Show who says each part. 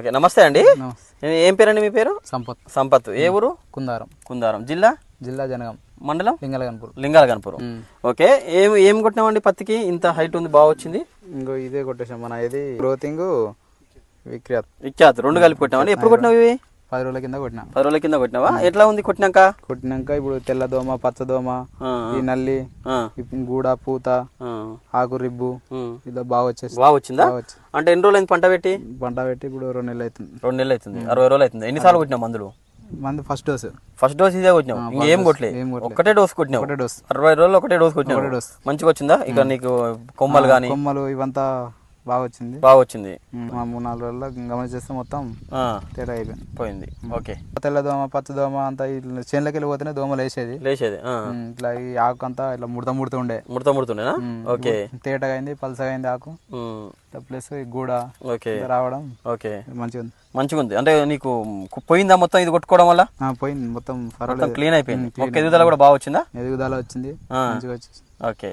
Speaker 1: Okay నమస్తే అండి. ఏం పేరండి మీ పేరు?
Speaker 2: సంపత్.
Speaker 1: సంపత్. ఏ ఊరు?
Speaker 2: కుందారం.
Speaker 1: కుందారం. జిల్లా?
Speaker 2: జిల్లా జనగం.
Speaker 1: మండలం?
Speaker 2: లింగలగన్పూర్.
Speaker 1: లింగాల కనపురం ఓకే ఏం ఏం కొట్టినామండి పత్తికి? ఇంత హైట్ ఉంది బాగా వచ్చింది.
Speaker 2: ఇంకో ఇదే కొట్టేసాం మన ఇది గ్రోతింగ్ విక్రియాత్
Speaker 1: ఇచ్చాత్ రెండు కలిపి కొట్టినామండి. ఎప్పుడు కొట్టినావు ఇవి?
Speaker 2: పది రోజుల కింద కొట్టినా.
Speaker 1: పది రోజుల కింద కొట్టినావా? ఎట్లా ఉంది కొట్టినాక?
Speaker 2: కొట్టినాక ఇప్పుడు తెల్లదోమ పచ్చదోమ ఈ నల్లి గూడ పూత ఆకు రిబ్బు. ఇదో బాగా వచ్చేసి
Speaker 1: బాగా వచ్చిందా. అంటే ఎన్ని రోజులు అయింది పంట పెట్టి?
Speaker 2: పంట పెట్టి ఇప్పుడు రెండు నెలలు అవుతుంది.
Speaker 1: రెండు నెలలు అవుతుంది. అరవై రోజులు అవుతుంది. ఎన్నిసార్లు కొట్టినావు మందులు?
Speaker 2: మంది ఫస్ట్ డోస్.
Speaker 1: ఫస్ట్ డోస్ ఇదే కొట్టినావు. కొట్టలే?
Speaker 2: ఏం కొట్టలే.
Speaker 1: ఒక్కటే డోస్ కొట్టినావు.
Speaker 2: ఒకటే డోస్.
Speaker 1: అరవై రోజులు ఒకటే డోస్ కొట్టినావు.
Speaker 2: ఒకటే డోస్.
Speaker 1: మంచిగా వచ్చిందా? ఇక నీకు కొమ్మలు కానీ
Speaker 2: కొమ్మలు ఇవంతా బాగా వచ్చింది
Speaker 1: బాగా వచ్చింది
Speaker 2: మా మూడు నాలుగు రోజుల్లో గమనించేస్తే మొత్తం తేడా అయిపోయింది.
Speaker 1: పోయింది. ఓకే.
Speaker 2: తెల్లదోమ పచ్చదోమ అంతా ఇట్లా చేనులకి వెళ్ళి పోతేనే దోమలు వేసేది
Speaker 1: లేచేది.
Speaker 2: ఉమ్, ఇట్లా ఈ ఆకు అంతా ఇట్లా ముడత ముడత ఉండే
Speaker 1: ముడత ముడుతుండేనా? ఓకే.
Speaker 2: తేటగా అయింది పలసగా అయింది ఆకు ప్లస్ గూడ
Speaker 1: ఓకే.
Speaker 2: రావడం
Speaker 1: ఓకే.
Speaker 2: మంచిగా ఉంది
Speaker 1: మంచిగా ఉంది అంటే నీకు పోయిందా మొత్తం ఇది కొట్టుకోవడం వల్ల?
Speaker 2: పోయింది. మొత్తం
Speaker 1: క్లీన్ అయిపోయింది. ఎదుగుదల కూడా బాగా వచ్చిందా
Speaker 2: ఎదుగుదల వచ్చింది. మంచిగా వచ్చేసి
Speaker 1: ఓకే.